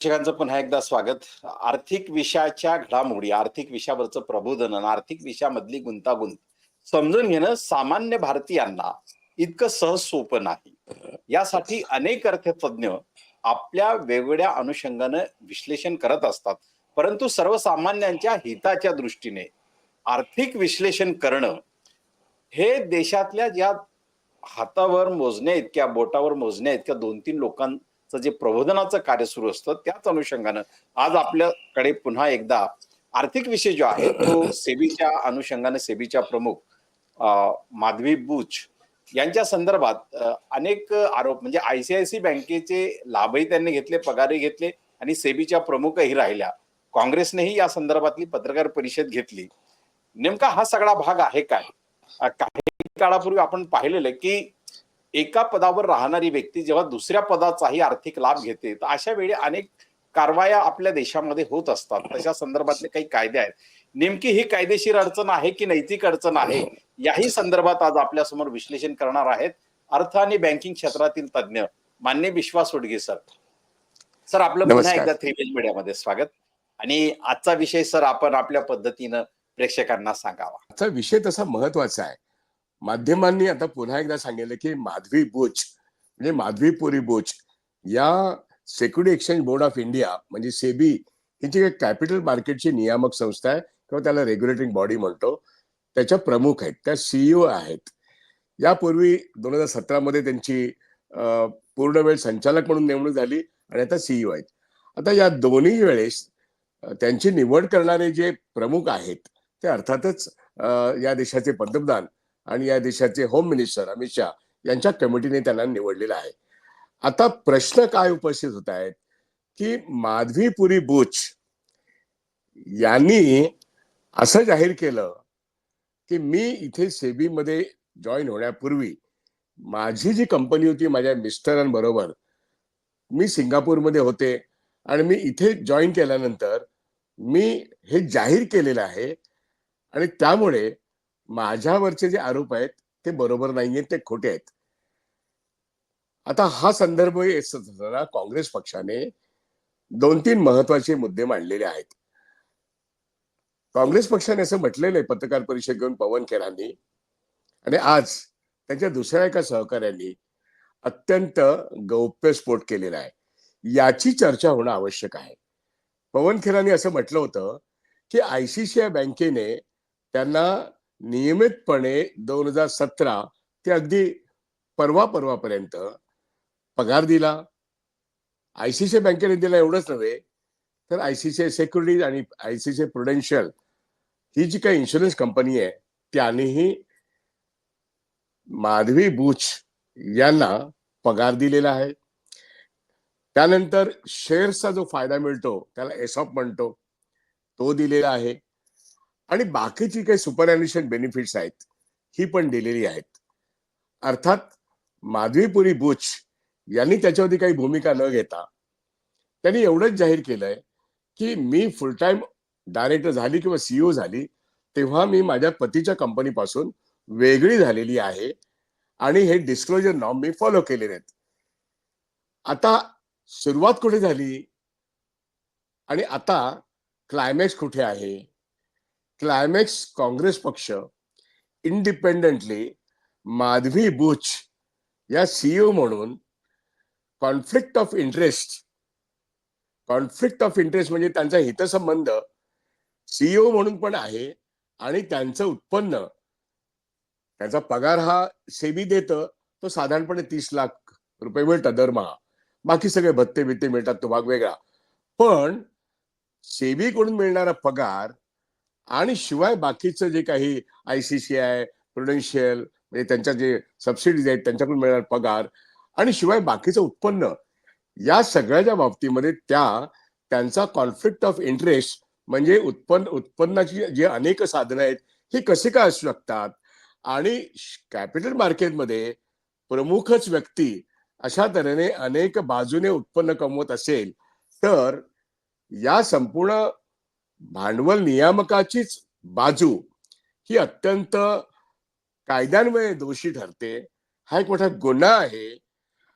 प्रेक्षकांचं पुन्हा एकदा स्वागत. आर्थिक विषयाच्या घडामोडी आर्थिक विषयावरचं प्रबोधन आणि आर्थिक विषयामधली गुंतागुंत समजून घेणं सामान्य भारतीयांना इतकं सहज सोपं नाही. यासाठी अनेक अर्थतज्ञ आपल्या वेगवेगळ्या अनुषंगानं विश्लेषण करत असतात. परंतु सर्वसामान्यांच्या हिताच्या दृष्टीने आर्थिक विश्लेषण करणं हे देशातल्या ज्या हातावर मोजण्या इतक्या बोटावर मोजण्या इतक्या दोन तीन लोकां जे प्रबोधनाचं कार्य सुरू असतं त्याच अनुषंगानं आज आपल्याकडे पुन्हा एकदा आर्थिक विषय जो आहे तो सेबीच्या अनुषंगाने सेबीच्या प्रमुख माधवी बुच यांच्या संदर्भात अनेक आरोप म्हणजे आयसीआयसी बँकेचे लाभही त्यांनी घेतले पगारही घेतले आणि सेबीच्या प्रमुखही राहिल्या. काँग्रेसनेही या संदर्भातली पत्रकार परिषद घेतली. नेमका हा सगळा भाग आहे काय? काही काळापूर्वी आपण पाहिलेलं की एका पदावर राहणारी व्यक्ती जेव्हा दुसऱ्या पदाचाही आर्थिक लाभ घेते तर अशा वेळी अनेक कारवाया आपल्या देशामध्ये होत असतात. तशा संदर्भातले काही कायदे आहेत. नेमकी ही कायदेशीर अडचण आहे की नैतिक अडचण आहे? याही संदर्भात आज आपल्यासमोर विश्लेषण करणार आहेत अर्थ आणि बँकिंग क्षेत्रातील तज्ज्ञ मान्य विश्वास उडगे सर. सर आपलं पुन्हा. एकदा थ्री मीडियामध्ये स्वागत. आणि आजचा विषय सर आपण आपल्या पद्धतीनं प्रेक्षकांना सांगावा. आजचा विषय तसा महत्त्वाचा आहे. माध्यमांनी आता पुन्हा एकदा सांगितलं की माधवी बोच म्हणजे माधवी पुरी या security exchange board of India म्हणजे सेबी ही जी कॅपिटल मार्केटची नियामक संस्था आहे किंवा त्याला रेग्युलेटिंग बॉडी म्हणतो. त्याच्या प्रमुख आहेत त्या सीईओ आहेत. यापूर्वी दोन हजार सतरामध्ये त्यांची पूर्ण वेळ संचालक म्हणून नेमणूक झाली आणि आता सीईओ आहेत. आता या दोन्ही वेळेस त्यांची निवड करणारे जे प्रमुख आहेत ते अर्थातच या देशाचे पंतप्रधान आणि या देशाचे होम मिनिस्टर अमित शहा यांच्या कमिटीने त्यांना निवडलेलं आहे. आता प्रश्न काय उपस्थित होत आहेत? की माधवीपुरी बुच यांनी असं जाहीर केलं की मी इथे सेबीमध्ये जॉईन होण्यापूर्वी माझी जी कंपनी होती माझ्या मिस्टरांबरोबर मी सिंगापूरमध्ये होते आणि मी इथे जॉईन केल्यानंतर मी हे जाहीर केलेलं आहे आणि त्यामुळे माझ्यावरचे जे आरोप आहेत ते बरोबर नाहीयेत ते खोटे आहेत. आता हा संदर्भ येत असताना काँग्रेस पक्षाने दोन तीन महत्त्वाचे मुद्दे मांडलेले आहेत. काँग्रेस पक्षाने असं म्हटलेलं आहे पत्रकार परिषद घेऊन पवन खेरांनी. आणि आज त्यांच्या दुसऱ्या एका सहकाऱ्यांनी अत्यंत गौप्यस्फोट केलेला आहे. याची चर्चा होणं आवश्यक आहे. पवन खेरांनी असं म्हटलं होतं की आयसीसीआय बँकेने त्यांना नियमितपणे दोन हजार सतरा ते अगदी परवा परवापर्यंत पगार दिला. आयसीसीआय बँकेने दिला एवढंच नव्हे तर आयसीसीआय सेक्युरिटीज आणि आयसीसीआय प्रुडेन्शियल ही जी काही इन्शुरन्स कंपनी आहे त्यानेही माधवी बुच यांना पगार दिलेला आहे. त्यानंतर शेअर्सचा जो फायदा मिळतो त्याला एसॉप म्हणतो तो दिलेला आहे. आणि बाकीची काही सुपर बेनिफिट्स आहेत ही पण दिलेली आहेत. अर्थात माधवीपुरी बुच यांनी त्याच्यावरती काही भूमिका न घेता त्यांनी एवढंच जाहीर केलंय की मी फुल टाइम डायरेक्टर झाली किंवा सीईओ झाली तेव्हा मी माझ्या पतीच्या कंपनीपासून वेगळी झालेली आहे आणि हे डिस्क्लोजर नॉर्म मी फॉलो केलेले आहेत. आता सुरुवात कुठे झाली? आणि आता क्लायमॅक्स कुठे आहे? क्लायमॅक्स काँग्रेस पक्ष इंडिपेंडंटली माधवी बुच या सीईओ म्हणून conflict of interest conflict of interest म्हणजे त्यांचा हितसंबंध सीईओ म्हणून पण आहे आणि त्यांचं उत्पन्न त्याचा पगार हा सेबी देतं तो साधारणपणे तीस लाख रुपये मिळतात दरमहा. बाकी सगळे भत्ते बित्ते मिळतात तो भाग वेगळा. पण सेबीकडून मिळणारा पगार आणि शिवाय बाकीचं जे काही आयसीसीआय प्रुडेन्शियल म्हणजे त्यांच्या जे सबसिडीज आहेत त्यांच्याकडून मिळणार पगार. आणि शिवाय बाकीचं उत्पन्न या सगळ्याच्या बाबतीमध्ये त्या त्यांचा कॉन्फ्लिक्ट ऑफ इंटरेस्ट म्हणजे उत्पन्न उत्पन्नाची जी अनेक साधनं आहेत ही कशी काय असू शकतात? आणि कॅपिटल मार्केटमध्ये प्रमुखच व्यक्ती अशा तऱ्हेने अनेक बाजूने उत्पन्न कमवत असेल तर या संपूर्ण भांडवल नियामकाचीच बाजू ही अत्यंत कायद्यान्वये दोषी ठरते. हा एक मोठा गुन्हा आहे.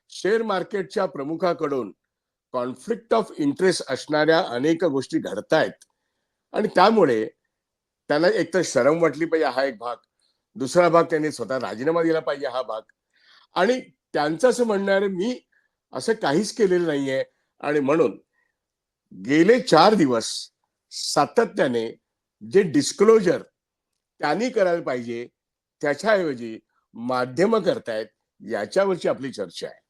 शेअर मार्केटच्या प्रमुखाकडून कॉन्फ्लिक्ट ऑफ इंटरेस्ट असणाऱ्या अनेक गोष्टी घडतायत. आणि त्यामुळे त्यांना एकतर शरम वाटली पाहिजे हा एक भाग. दुसरा भाग त्यांनी स्वतः राजीनामा दिला पाहिजे हा भाग. आणि त्यांचं असं म्हणणं आहे मी असं काहीच केलेलं नाहीये. आणि म्हणून गेले चार दिवस सातत्याने जे डिस्क्लोजर त्यांनी करायला पाहिजे त्याच्याऐवजी माध्यम करतायत याच्यावरची आपली चर्चा आहे.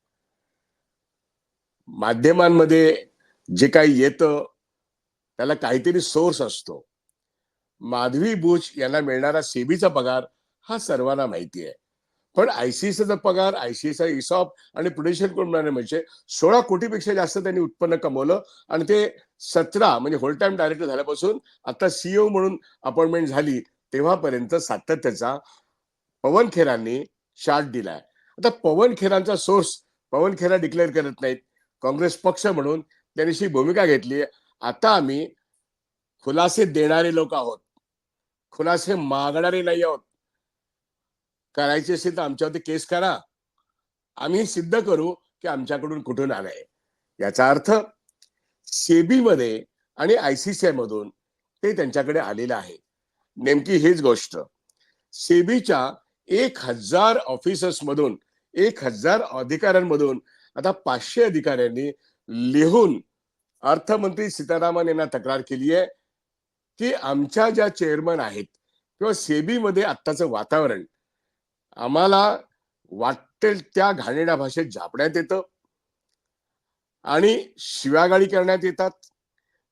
माध्यमांमध्ये जे काही येतं त्याला काहीतरी सोर्स असतो. माधवी बुच यांना मिळणारा सेबीचा पगार हा सर्वांना माहिती आहे. पण आयसीसीचा पगार आयसीआयचा इसॉप आणि प्रुडेन्शियल कोण म्हणजे सोळा कोटीपेक्षा जास्त त्यांनी उत्पन्न कमवलं आणि ते सतरा म्हणजे होल टाइम डायरेक्टर झाल्यापासून आता सीईओ म्हणून अपॉइंटमेंट झाली तेव्हापर्यंत सातत्याचा पवन खेरांनी शार्ट दिलाय. आता पवन खेरांचा सोर्स पवन खेरा डिक्लेअर करत नाहीत. काँग्रेस पक्ष म्हणून त्यांनीशी भूमिका घेतली आता आम्ही खुलासे देणारे लोक आहोत. खुलासे मागणारे नाही आहोत. करायची असेल तर आमच्यावरती केस करा. आम्ही सिद्ध करू की आमच्याकडून कुठून आलंय. याचा अर्थ सेबीमध्ये आणि आयसीसीआय मधून ते त्यांच्याकडे आलेलं आहे. नेमकी हीच गोष्ट. सेबीच्या एक हजार ऑफिसर्स मधून एक हजार अधिकाऱ्यांमधून आता पाचशे अधिकाऱ्यांनी लिहून अर्थमंत्री सीतारामन यांना तक्रार केली आहे की आमच्या ज्या चेअरमन आहेत किंवा सेबीमध्ये आत्ताचं वातावरण आम्हाला वाटेल त्या घाणेरड्या भाषेत झापण्यात येतं. आणि शिव्यागाळी करण्यात येतात.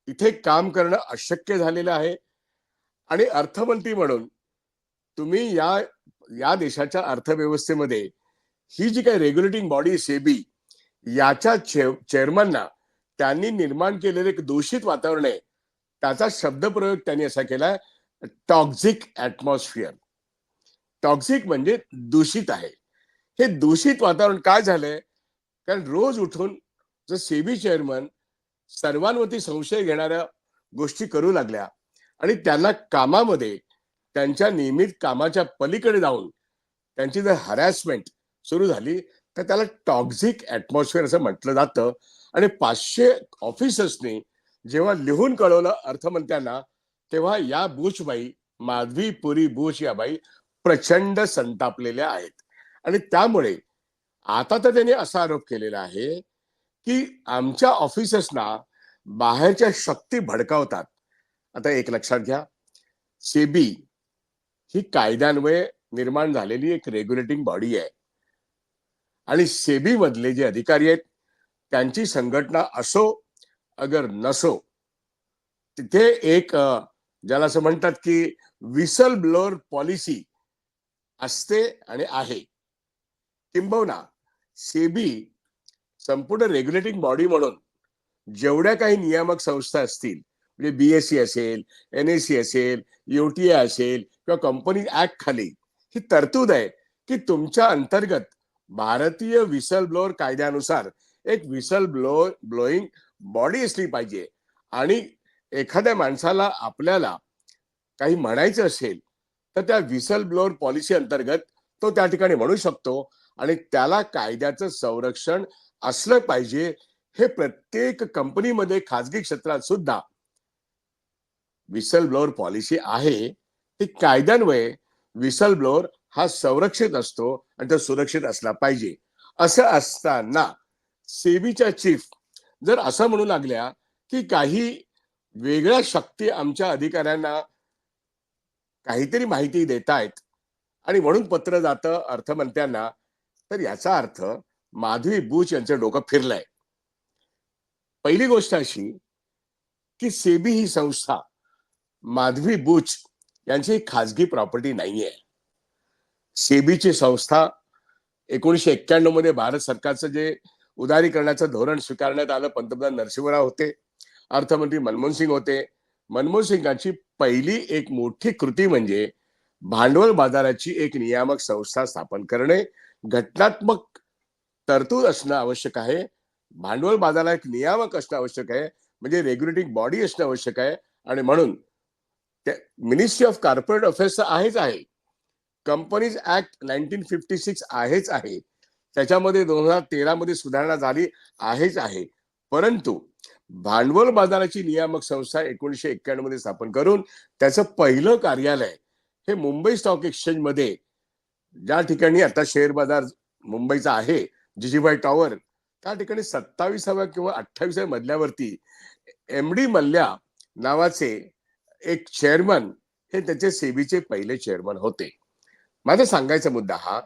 इथे काम करणं अशक्य झालेलं आहे. आणि अर्थमंत्री म्हणून तुम्ही या या देशाच्या अर्थव्यवस्थेमध्ये ही जी काही रेग्युलेटिंग बॉडी सेबी याच्या चेअरमनना त्यांनी निर्माण केलेलं एक दूषित वातावरण आहे. त्याचा शब्दप्रयोग त्यांनी असा केलाय टॉक्झिक ऍटमॉस्फिअर टॉक्सिक म्हणजे दूषित आहे. हे दूषित वातावरण काय झालंय? कारण रोज उठून जर सेबी चेअरमन सर्वांवरती संशय घेणाऱ्या गोष्टी करू लागल्या आणि त्यांना कामामध्ये त्यांच्या नियमित कामाच्या पलीकडे जाऊन त्यांची जर हरॅसमेंट सुरू झाली तर त्याला टॉक्झिक ऍटमॉस्फिअर असं म्हटलं जातं. आणि पाचशे ऑफिसर्सनी जेव्हा लिहून कळवलं अर्थमंत्र्यांना तेव्हा या बुचबाई माधवी पुरी बुश या बाई प्रचंड संतापलेल्या आहेत. आणि त्यामुळे आता तर त्यांनी असा आरोप केलेला आहे की आमच्या ऑफिसर्सना बाहेरच्या शक्ती भडकावतात. आता एक लक्षात घ्या. सेबी ही कायद्यान्वये निर्माण झालेली एक रेग्युलेटिंग बॉडी आहे. आणि सेबी मधले जे अधिकारी आहेत त्यांची संघटना असो अगर नसो तिथे एक ज्याला असं म्हणतात की विसल ब्लोअर पॉलिसी असते आणि आहे. किंबहुना सेबी संपूर्ण रेग्युलेटिंग बॉडी म्हणून जेवढ्या काही नियामक संस्था असतील म्हणजे बीएससी असेल एन एस सी असेल युटीए असेल किंवा कंपनी ऍक्ट खाली ही तरतूद आहे की तुमच्या अंतर्गत भारतीय विसल ब्लोअर कायद्यानुसार एक विसल ब्लो ब्लोईंग बॉडी असली पाहिजे. आणि एखाद्या माणसाला आपल्याला काही म्हणायचं असेल तर त्या व्हिसल ब्लोअर पॉलिसी अंतर्गत तो त्या ठिकाणी म्हणू शकतो आणि त्याला कायद्याचं संरक्षण असलं पाहिजे हे प्रत्येक कंपनीमध्ये खाजगी क्षेत्रात सुद्धा विसल ब्लोअर पॉलिसी आहे. ती कायद्यान्वये विसल ब्लोअर हा संरक्षित असतो आणि तो सुरक्षित असला पाहिजे. असं असताना सेबीच्या चीफ जर असं म्हणू लागल्या की काही वेगळ्या शक्ती आमच्या अधिकाऱ्यांना काहीतरी माहिती देत आहेत आणि म्हणून पत्र जातं अर्थमंत्र्यांना तर याचा अर्थ माधवी बुच यांचं डोकं फिरलंय. पहिली गोष्ट अशी की सेबी ही संस्था माधवी बुच यांची खाजगी प्रॉपर्टी नाहीये. सेबीची संस्था एकोणीशे एक्क्याण्णवमध्ये भारत सरकारचं जे उदारीकरणाचं धोरण स्वीकारण्यात आलं पंतप्रधान नरसिंहराव होते. अर्थमंत्री मनमोहन सिंग होते. मनमोहन सिंगांची पहिली एक मोठी कृती म्हणजे भांडवल बाजाराची एक नियामक संस्था स्थापन करणे. घटनात्मक तरतूद असणं आवश्यक आहे. भांडवल बाजाराला एक नियामक असणं आवश्यक आहे. म्हणजे रेग्युलेटिंग बॉडी असणं आवश्यक आहे. आणि म्हणून मिनिस्ट्री ऑफ कॉर्पोरेट अफेअर्स आहेच आहे. Companies act nineteen fifty six आहेच आहे. त्याच्यामध्ये दोन हजार तेरा मध्ये सुधारणा झाली आहेच आहे. परंतु भांडवल बाजाराची नियामक संस्था एकोणीशे एक्क्याण्णवमध्ये स्थापन करून त्याचं पहिलं कार्यालय हे मुंबई स्टॉक एक्सचेंजमध्ये ज्या ठिकाणी आता शेअर बाजार मुंबईचा आहे जिजीबाई टॉवर त्या ठिकाणी सत्तावीसाव्या किंवा अठ्ठावीसाव्या मधल्यावरती एम डी मल्ल्या नावाचे एक चेअरमन हे त्याचे सेबीचे पहिले चेअरमन होते. माझा सांगायचा मुद्दा हा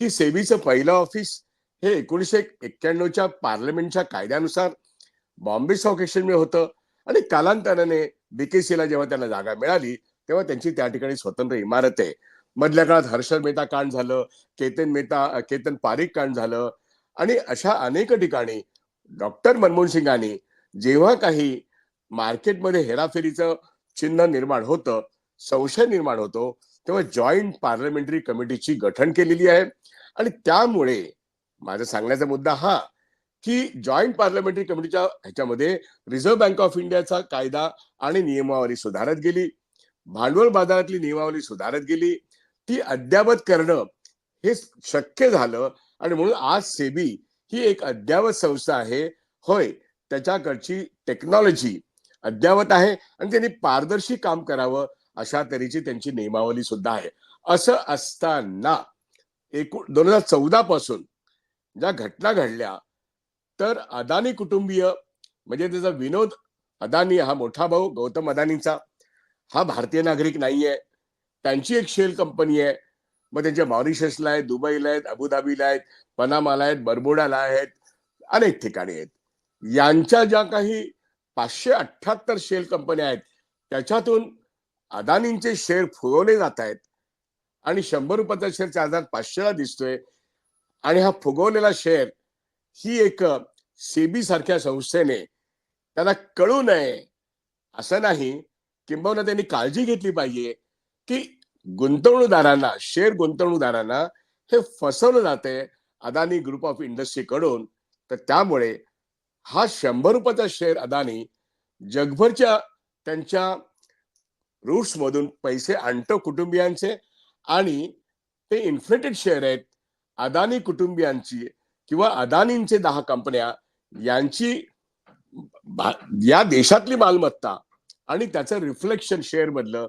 की सेबीचं पहिलं ऑफिस हे एकोणीशे एक्क्याण्णवच्या पार्लमेंटच्या कायद्यानुसार बॉम्बे स्टॉक एक्सचेंज होतं. आणि कालांतराने बीकेसीला जेव्हा त्यांना जागा मिळाली तेव्हा त्यांची त्या ठिकाणी स्वतंत्र इमारत आहे. मधल्या काळात हर्षद मेहता कांड झालं केतन मेहता केतन पारिक कांड झालं. आणि अशा अनेक ठिकाणी डॉक्टर मनमोहन सिंगांनी जेव्हा काही मार्केटमध्ये हेराफेरीचं चिन्ह निर्माण होतं संशय निर्माण होतो तेव्हा जॉईंट पार्लमेंटरी कमिटीची गठन केलेली आहे. आणि त्यामुळे माझा सांगण्याचा मुद्दा हा की जॉईंट पार्लमेंटरी कमिटीच्या ह्याच्यामध्ये रिझर्व्ह बँक ऑफ इंडियाचा कायदा आणि नियमावली सुधारत गेली. भांडवल बाजारातली नियमावली सुधारत गेली. ती अद्यावत करणं हे शक्य झालं आणि म्हणून आज सेबी ही एक अद्यावत संस्था आहे. होय त्याच्याकडची टेक्नॉलॉजी अद्यावत आहे आणि त्यांनी पारदर्शी काम करावं अशा तऱ्हेची त्यांची नियमावली सुद्धा आहे. असं असताना एकूण दोन हजार चौदा पासून ज्या घटना घडल्या तर अदानी कुटुंबीय म्हणजे त्याचा विनोद अदानी हा मोठा भाऊ गौतम अदानीचा. हा भारतीय नागरिक नाहीये. त्यांची एक शेल कंपनी आहे. मग त्यांच्या मॉरिशसला आहेत दुबईला आहेत अबुधाबीला आहेत पनामाला आहेत बरबोडाला आहेत अनेक ठिकाणी आहेत. यांच्या ज्या काही पाचशे अठ्ठ्याहत्तर शेल कंपन्या आहेत त्याच्यातून अदानींचे शेअर फुगवले जात आहेत. आणि शंभर रुपयाचा शेअर चार हजार पाचशेला दिसतोय. आणि हा फुगवलेला शेअर ही एक सेबी सारख्या संस्थेने त्यांना कळू नये असं नाही किंबहुना त्यांनी काळजी घेतली पाहिजे की गुंतवणूकदारांना शेअर गुंतवणूकदारांना हे फसवलं जाते अदानी ग्रुप ऑफ इंडस्ट्री कडून. तर त्यामुळे हा शंभर रुपयाचा शेअर अदानी जगभरच्या त्यांच्या रूट्स मधून पैसे आणतो कुटुंबियांचे आणि ते इन्फ्लेटेड शेअर आहेत अदानी कुटुंबियांची. किंवा अदानींचे दहा कंपन्या यांची या देशातली मालमत्ता आणि त्याचं रिफ्लेक्शन शेअर मधलं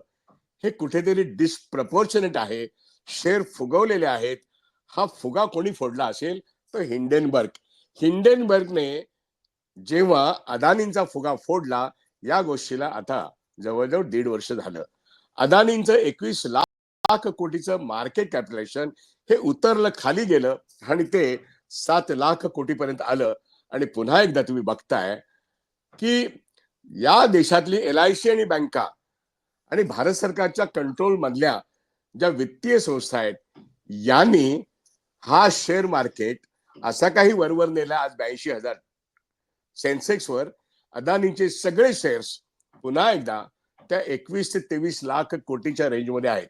हे कुठेतरी डिस्प्रपोर्शनेट आहे. शेअर फुगवलेले आहेत. हा फुगा कोणी फोडला असेल तर हिंडेनबर्ग. हिंडेनबर्गने जेव्हा अदानींचा फुगा फोडला या गोष्टीला आता जवळजवळ दीड वर्ष झालं. अदानींचं एकवीस लाख कोटीचं मार्केट कॅपिटलेशन हे उतरलं खाली गेलं आणि ते सात लाख कोटीपर्यंत आलं. आणि पुन्हा एकदा तुम्ही बघताय की या देशातली एल आय सी आणि बँका आणि भारत सरकारच्या कंट्रोल मधल्या ज्या वित्तीय संस्था आहेत यांनी हा शेअर मार्केट असा काही वरवर नेला आज ब्याऐंशी हजार. सेन्सेक्स वर अदानीचे सगळे शेअर्स पुन्हा एकदा त्या एकवीस ते तेवीस लाख कोटीच्या रेंजमध्ये आहेत.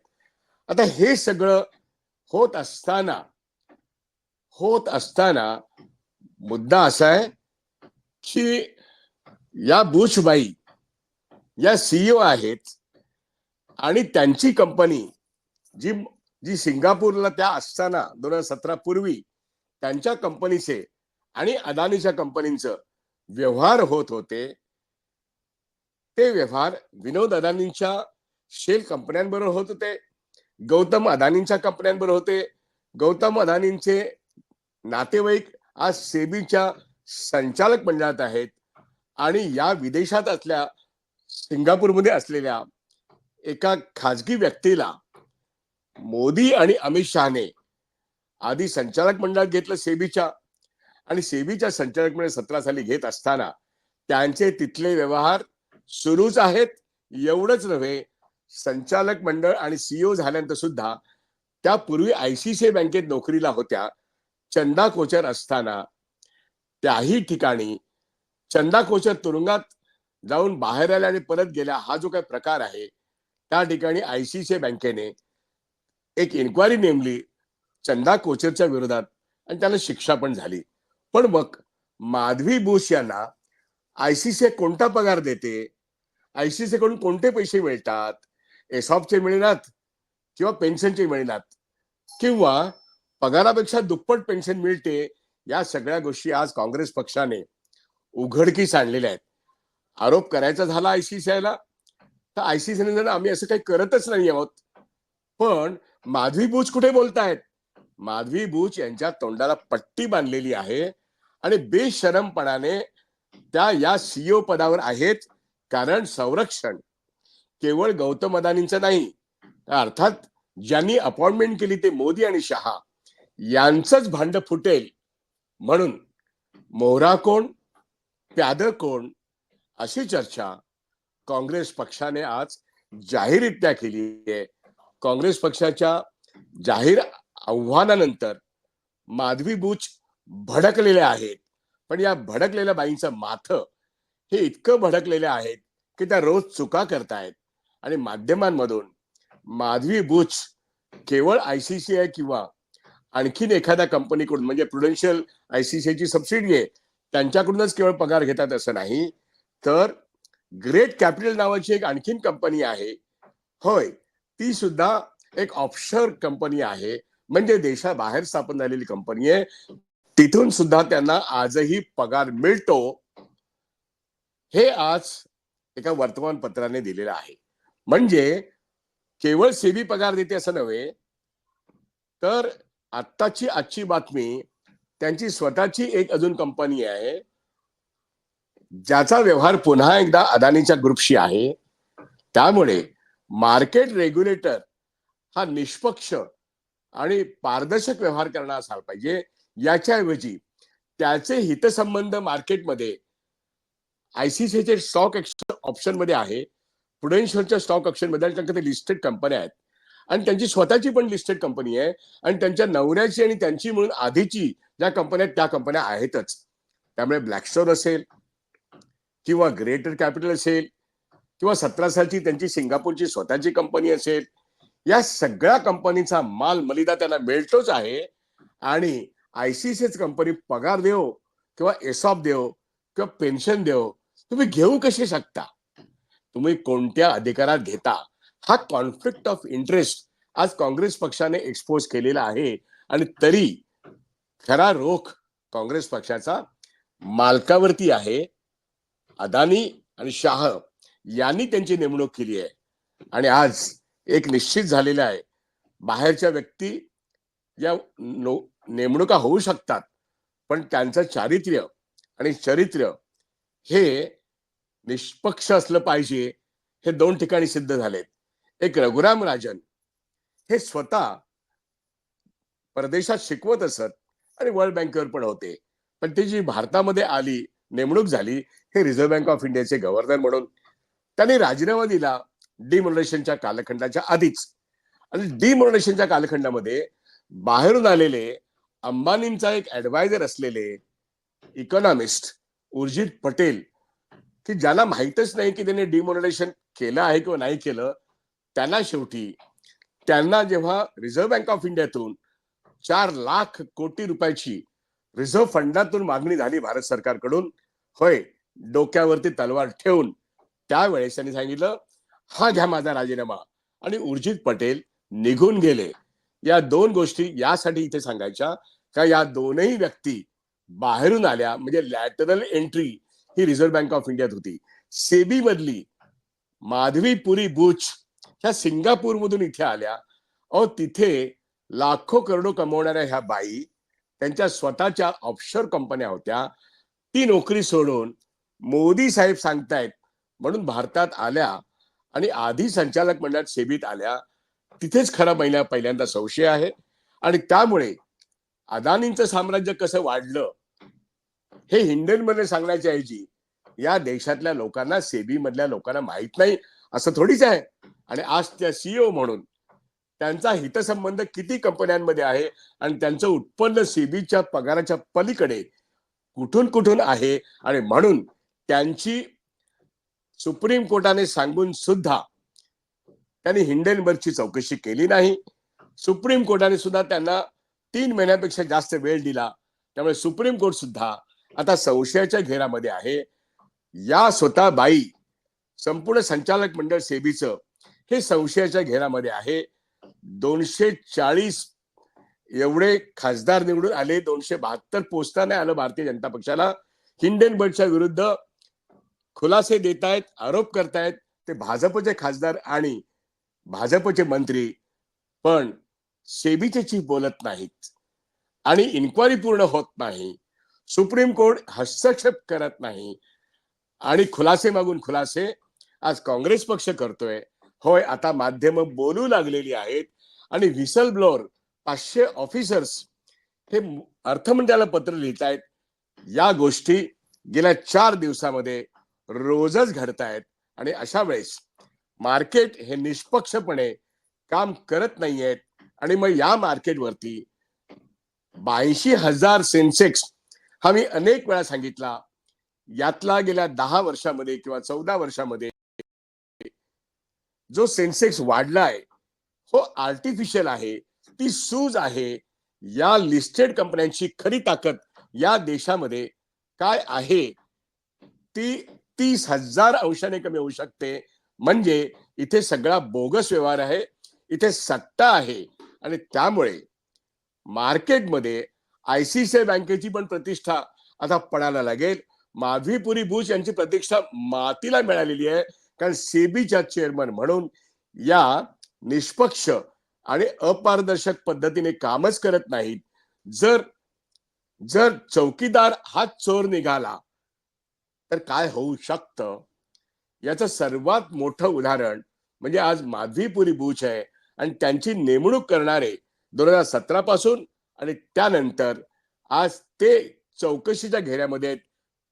आता हे सगळं होत असताना होत असताना मुद्दा असा आहे की या बुशबाई या सीईओ आहेत आणि त्यांची कंपनी जी जी सिंगापूरला त्या असताना दोन हजार सतरा पूर्वी त्यांच्या कंपनीचे आणि अदानीच्या कंपनीचं व्यवहार होत होते ते व्यवहार विनोद अदानींच्या शेल कंपन्यांबरोबर होत होते गौतम अदानींच्या कंपन्यांबरोबर होते गौतम अदानींचे नातेवाईक आज सेबीच्या संचालक मंडळात आहेत आणि या विदेशात असल्या सिंगापूरमध्ये असलेल्या एका खाजगी व्यक्तीला मोदी आणि अमित शहाने आधी संचालक मंडळात घेतलं सेबीच्या आणि सेबीच्या संचालक मंडळ सतरा साली घेत असताना त्यांचे तिथले व्यवहार सुरूच आहेत. एवढंच नव्हे संचालक मंडळ आणि सीईओ झाल्यानंतर सुद्धा त्यापूर्वी आयसीसीआय बँकेत नोकरीला होत्या. चंदा कोचर असताना त्याही ठिकाणी चंदा कोचर तुरुंगात जाऊन बाहेर आल्या आणि परत गेल्या हा जो काही प्रकार आहे त्या ठिकाणी आयसीसी बँकेने एक इन्क्वायरी नेमली चंदा कोचरच्या विरोधात आणि त्याला शिक्षा पण झाली. पण मग माधवी बोस यांना आयसीसी कोणता पगार देते? आयसीसी कडून कोणते पैसे मिळतात? एसॉपचे मिळणार किंवा पेन्शनचे मिळणार? किंवा पगारापेक्षा दुप्पट पेन्शन मिळते या सगळ्या गोष्टी आज काँग्रेस पक्षाने उघडकीस आणलेल्या आहेत. आरोप करायचा झाला आयसीसीआयला तर आयसीसीने आम्ही असं काही करतच नाही आहोत. पण माधवी बुच कुठे बोलतायत? माधवी बुच यांच्या तोंडाला पट्टी बांधलेली आहे आणि बेशरमपणाने त्या या सीईओ पदावर आहेत कारण संरक्षण केवळ गौतम अदानींचं नाही अर्थात ज्यांनी अपॉइंटमेंट केली ते मोदी आणि शहा. यांचंच भांड फुटेल. म्हणून मोहरा कोण प्याद कोण अशी चर्चा काँग्रेस पक्षाने आज जाहीररित्या केली आहे. काँग्रेस पक्षाच्या जाहीर आव्हानानंतर माधवी बुच भडकलेल्या आहेत. पण या भडकलेल्या बाईंचं माथ हे इतकं भडकलेलं आहेत की त्या रोज चुका करतायत. आणि माध्यमांमधून माधवी बुच केवळ आयसीसीआय किंवा आणखीन एखाद्या कंपनीकडून म्हणजे प्रुडेन्शियल आयसीसीची सबसिडी आहे त्यांच्याकडूनच केवळ पगार घेतात असं नाही. तर ग्रेट कॅपिटल नावाची एक आणखीन कंपनी आहे. होय ती सुद्धा एक ऑफशोर कंपनी आहे. म्हणजे देशाबाहेर स्थापन झालेली कंपनी आहे. तिथून सुद्धा त्यांना आजही पगार मिळतो. हे आज एका वर्तमानपत्राने दिलेलं आहे. म्हणजे केवळ सेबी पगार देते असं नव्हे तर आत्ताची आजची बातमी त्यांची स्वतःची एक अजून कंपनी आहे ज्याचा व्यवहार पुन्हा एकदा अदानीच्या ग्रुपशी आहे. त्यामुळे मार्केट रेग्युलेटर हा निष्पक्ष आणि पारदर्शक व्यवहार करणार असायला पाहिजे. याच्याऐवजी त्याचे हितसंबंध मार्केटमध्ये आयसीसीचे स्टॉक ऑप्शनमध्ये आहे. प्रुडेन्शियलच्या स्टॉक ऑप्शनमध्ये कारण ते लिस्टेड कंपन्या आहेत. आणि त्यांची स्वतःची पण लिस्टेड कंपनी आहे. आणि त्यांच्या नवऱ्याची आणि त्यांची म्हणून आधीची ज्या कंपन्या त्या कंपन्या आहेतच. त्यामुळे ब्लॅकस्टोन असेल किंवा ग्रेटर कॅपिटल असेल किंवा सतरा सालची त्यांची सिंगापूरची स्वतःची कंपनी असेल या सगळ्या कंपनीचा माल मलिदा त्यांना मिळतोच आहे. आणि आयसीसीच कंपनी पगार देव किंवा एसॉप देव किंवा पेन्शन देव तुम्ही घेऊ कशी शकता? तुम्ही कोणत्या अधिकारात घेता? हा कॉन्फ्लिक्ट ऑफ इंटरेस्ट आज काँग्रेस पक्षाने एक्सपोज केलेला आहे. आणि तरी खरा रोख काँग्रेस पक्षाचा मालकावरती आहे. अदानी आणि शाह यांनी त्यांची नेमणूक केली आहे. आणि आज एक निश्चित झालेला आहे. बाहेरच्या व्यक्ती या नो- नेमणुका होऊ शकतात पण त्यांचं चारित्र्य आणि चरित्र हे निष्पक्ष असलं पाहिजे. हे दोन ठिकाणी सिद्ध झालेत. एक रघुराम राजन हे स्वतः परदेशात शिकवत असत आणि वर्ल्ड बँकेवर पण होते. पण ती जी भारतामध्ये आली नेमणूक झाली हे रिझर्व्ह बँक ऑफ इंडियाचे गव्हर्नर म्हणून त्यांनी राजीनामा दिला डिमोनेशनच्या कालखंडाच्या आधीच. आणि डिमोनेशनच्या कालखंडामध्ये बाहेरून आलेले अंबानींचा एक ऍडवायझर असलेले इकॉनॉमिस्ट उर्जित पटेल की ज्याला माहीतच नाही की त्याने डिमोनेशन केलं आहे किंवा नाही केलं त्यांना शेवटी त्यांना जेव्हा रिझर्व्ह बँक ऑफ इंडियातून चार लाख कोटी रुपयाची रिझर्व्ह फंडातून मागणी झाली भारत सरकारकडून होय डोक्यावरती तलवार ठेवून त्यावेळेस त्यांनी सांगितलं हा घ्या माझा राजीनामा. आणि उर्जित पटेल निघून गेले. या दोन गोष्टी यासाठी इथे सांगायच्या का या दोनही व्यक्ती बाहेरून आल्या म्हणजे लॅटरल एंट्री ही रिझर्व्ह बँक ऑफ इंडियात होती. सेबी मधली माधवी पुरी बुच ह्या सिंगापूर मधून इथे आल्या. अ तिथे लाखो करोडो कमवणाऱ्या ह्या बाई त्यांच्या स्वतःच्या ऑफशोर कंपन्या होत्या. ती नोकरी सोडून मोदी साहेब सांगतायत म्हणून भारतात आल्या आणि आधी संचालक मंडळात सेबीत आल्या. तिथेच खरा महिला पहिल्यांदा संशय आहे. आणि त्यामुळे अदानींचं साम्राज्य कसं वाढलं हे हिंडनमध्ये सांगण्याच्या ऐवजी या देशातल्या लोकांना सेबी मधल्या लोकांना माहीत नाही असं थोडीच आहे. आणि आज त्या सीईओ म्हणून त्यांचा हितसंबंध किती कंपन्यांमध्ये आहे आणि त्यांचं उत्पन्न सीबीच्या पगाराच्या पलीकडे कुठून कुठून आहे? आणि म्हणून त्यांची सुप्रीम कोर्टाने सांगून सुद्धा त्यांनी हिंडेनबर्गची चौकशी केली नाही. सुप्रीम कोर्टाने सुद्धा त्यांना तीन महिन्यापेक्षा जास्त वेळ दिला. त्यामुळे सुप्रीम कोर्ट सुद्धा आता संशयाच्या घेरामध्ये आहे. या स्वतः बाई संपूर्ण संचालक मंडळ सेबीचं हे संशयाच्या घेरामध्ये आहे. दोनशे चाळीस एवढे खासदार निवडून आले दोनशे बहात्तर पोचता नाही आलं भारतीय जनता पक्षाला. हिंडेनबर्गच्या विरुद्ध खुलासे देत आहेत आरोप करतायत ते भाजपचे खासदार आणि भाजपचे मंत्री पण सेबीचे चीफ बोलत नाहीत आणि इन्क्वायरी पूर्ण होत नाही. सुप्रीम कोर्ट हस्तक्षेप करत नाही आणि खुलासे मागून खुलासे आज काँग्रेस पक्ष करतोय. होय आता माध्यम बोलू लागलेली आहेत. आणि व्हिसल ब्लोअर पाचशे ऑफिसर्स हे अर्थमंत्र्याला पत्र लिहित आहेत. या गोष्टी गेल्या चार दिवसामध्ये रोजच घडतायत आणि अशा वेळेस मार्केट हे निष्पक्षपणे काम करत नाहीयेत. आणि मग या मार्केटवरती बाऐंशी हजार सेन्सेक्स हा मी अनेक वेळा सांगितला यातला गेल्या दहा वर्षामध्ये किंवा चौदा वर्षामध्ये जो सेन्सेक्स वाढलाय हो आर्टिफिशियल आहे ती सूज आहे या लिस्टेड कंपन्यांची खरी ताकद या देशामध्ये काय आहे? ती तीस हजार अंशाने कमी होऊ शकते. म्हणजे इथे सगळा बोगस व्यवहार आहे इथे सत्ता आहे. आणि त्यामुळे मार्केटमध्ये आयसीसीआय बँकेची पण प्रतिष्ठा आता पडायला लागेल. माधवीपुरी बुश यांची प्रतिष्ठा मातीला मिळालेली आहे. कारण सेबीच्या चेअरमन म्हणून या निष्पक्ष आणि अपारदर्शक पद्धतीने कामच करत नाहीत. जर जर चौकीदार हा चोर निघाला तर काय होऊ शकतं? याचं सर्वात मोठं उदाहरण म्हणजे आज माधवीपुरी बूच आहे आणि त्यांची नेमणूक करणारे दोन हजार सतरा पासून आणि त्यानंतर आज ते चौकशीच्या घेऱ्यामध्ये आहेत.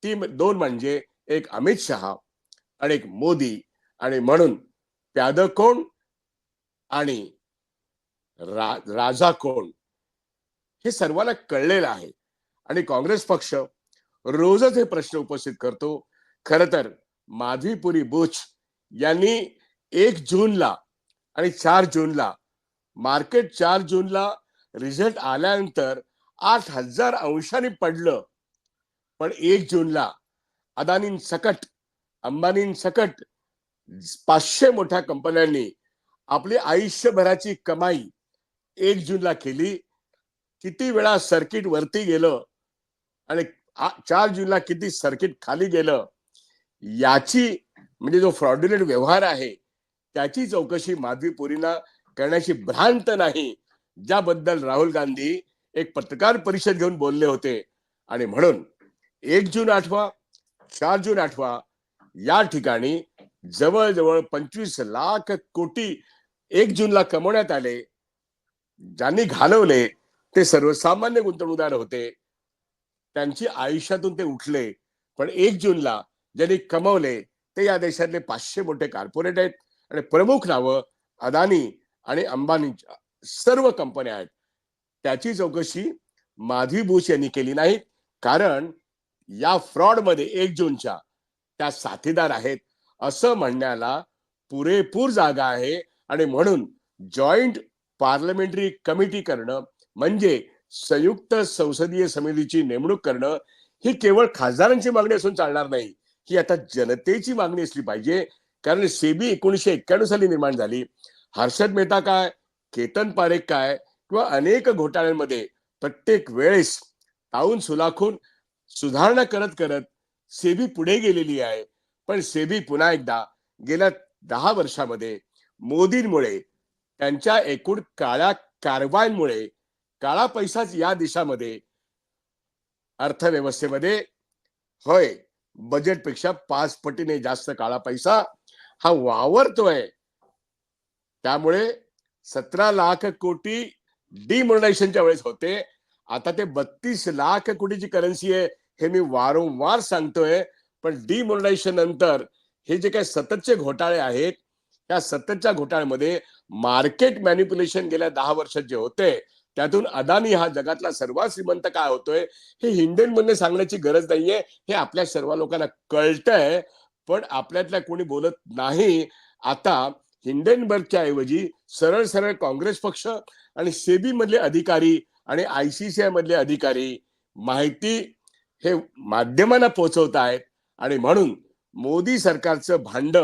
ती दोन म्हणजे एक अमित शहा. आणि एक मोदी आणि म्हणून प्याद कोण आणि रा, राजा कोण हे सर्वांना कळलेलं आहे. आणि काँग्रेस पक्ष रोजच हे प्रश्न उपस्थित करतो. खर तर माधवीपुरी बुच यांनी एक जूनला आणि चार जूनला मार्केट चार जूनला रिझल्ट आल्यानंतर आठ हजार अंशांनी पडलं. पण एक जूनला अदानी सकट अंबानींसकट पाचशे मोठ्या कंपन्यांनी आपली आयुष्यभराची कमाई एक जूनला केली. किती वेळा सर्किट वरती गेलं आणि चार जूनला किती सर्किट खाली गेलं याची म्हणजे जो फ्रॉड्युलेट व्यवहार आहे त्याची चौकशी माधवीपुरीना करण्याची भ्रांत नाही ज्याबद्दल राहुल गांधी एक पत्रकार परिषद घेऊन बोलले होते. आणि म्हणून एक जून आठवा चार जून आठवा या ठिकाणी जवळजवळ पंचवीस लाख कोटी एक जूनला कमवण्यात आले. ज्यांनी घालवले ते सर्वसामान्य गुंतवणूकदार होते. त्यांची आयुष्यातून ते उठले. पण एक जूनला ज्यांनी कमवले ते या देशातले पाचशे मोठे कॉर्पोरेट आहेत. आणि प्रमुख नावं अदानी आणि अंबानी सर्व कंपन्या आहेत. त्याची चौकशी माधवी भूष यांनी केली नाही. कारण या फ्रॉडमध्ये एक जूनच्या त्या साथीदार आहेत असं म्हणण्याला पुरेपूर जागा आहे. आणि म्हणून जॉईंट पार्लमेंटरी कमिटी करणं म्हणजे संयुक्त संसदीय समितीची नेमणूक करणं ही केवळ खासदारांची मागणी असून चालणार नाही. ही आता जनतेची मागणी असली पाहिजे. कारण सेबी एकोणीशे एक्क्याण्णव साली निर्माण झाली. हर्षद मेहता काय? केतन पारेख काय? किंवा अनेक घोटाळ्यांमध्ये प्रत्येक वेळेस पाऊन सुलाखून सुधारणा करत करत सेबी पुढे गेलेली आहे. पण सेबी पुन्हा एकदा गेल्या दहा वर्षामध्ये मोदींमुळे त्यांच्या एकूण काळ्या कारवायांमुळे काळा पैसाच या देशामध्ये अर्थव्यवस्थेमध्ये होय बजेटपेक्षा पाच पटीने जास्त काळा पैसा हा वावरतोय. त्यामुळे सतरा लाख कोटी डिमोनिटायझेशनच्या वेळेस होते. आता ते बत्तीस लाख कोटीची करन्सी आहे. हे मी वारंवार सांगतोय पण डिमोनिटायझेशन नंतर हे जे काही सततचे घोटाळे आहेत त्या सततच्या घोटाळ्यामध्ये मार्केट मॅनिप्युलेशन गेल्या दहा वर्षात जे होते त्यातून अदानी हा जगातला सर्वात श्रीमंत काय होतोय हे हिंडेनमधले सांगण्याची गरज नाहीये हे आपल्या सर्व लोकांना कळतंय पण आपल्यातल्या कोणी बोलत नाही. आता हिंडेनबर्गच्या ऐवजी सरळ सरळ काँग्रेस पक्ष आणि सेबी मधले अधिकारी आणि आयसीसीआय मधले अधिकारी माहिती हे माध्यमांना पोहोचवत आहेत. आणि म्हणून मोदी सरकारचं भांड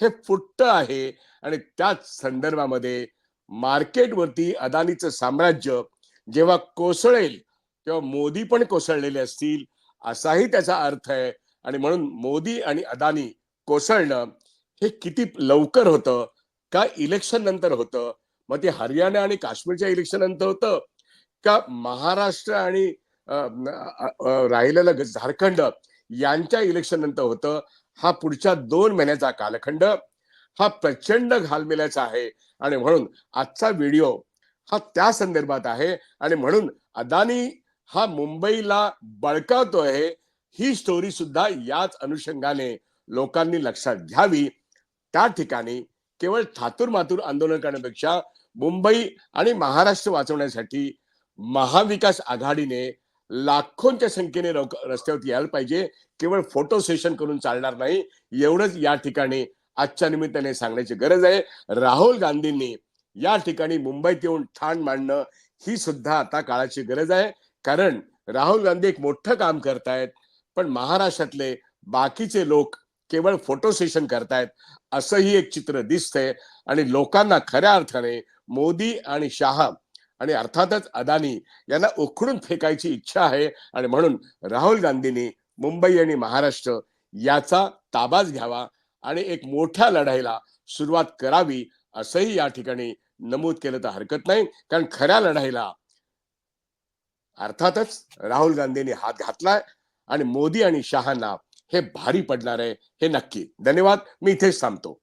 हे फुट्ट आहे. आणि त्याच संदर्भामध्ये मार्केटवरती अदानीचं साम्राज्य जेव्हा कोसळेल तेव्हा मोदी पण कोसळलेले असतील असाही त्याचा अर्थ आहे. आणि म्हणून मोदी आणि अदानी कोसळणं हे किती लवकर होतं का इलेक्शन नंतर होतं? मग ते हरियाणा आणि काश्मीरच्या इलेक्शन नंतर होतं? का महाराष्ट्र आणि राहिलेलं झारखंड यांच्या इलेक्शन नंतर होतं. हा पुढच्या दोन महिन्याचा कालखंड. हा प्रचंड घालमेल्याचा आहे. आणि म्हणून आजचा व्हिडिओ हा त्या संदर्भात आहे. आणि म्हणून अदानी हा मुंबईला बळकावतोय. ही स्टोरी सुद्धा याच अनुषंगाने लोकांनी लक्षात घ्यावी. त्या ठिकाणी केवळ थातूर मातूर आंदोलन करण्यापेक्षा मुंबई आणि महाराष्ट्र वाचवण्यासाठी महाविकास आघाडीने लाखोंच्या संख्येने रस्त्यावरती यायला पाहिजे. केवळ फोटो सेशन करून चालणार नाही. एवढंच या ठिकाणी आजच्या निमित्ताने सांगण्याची गरज आहे. राहुल गांधींनी या ठिकाणी मुंबईत येऊन ठाण मांडणं ही सुद्धा आता काळाची गरज आहे. कारण राहुल गांधी एक मोठं काम करतायत पण महाराष्ट्रातले बाकीचे लोक केवळ फोटो सेशन करतायत असंही एक चित्र दिसतंय. आणि लोकांना खऱ्या अर्थाने मोदी आणि शहा आणि अर्थातच अदानी यांना उखडून फेकायची इच्छा आहे. आणि म्हणून राहुल गांधींनी मुंबई आणि महाराष्ट्र याचा ताबाच घ्यावा आणि एक मोठ्या लढाईला सुरुवात करावी असंही या ठिकाणी नमूद केलं तर हरकत नाही. कारण खऱ्या लढाईला अर्थातच राहुल गांधींनी हात घातलाय आणि मोदी आणि शहांना हे भारी पडणार आहे हे नक्की. धन्यवाद. मी इथेच थांबतो.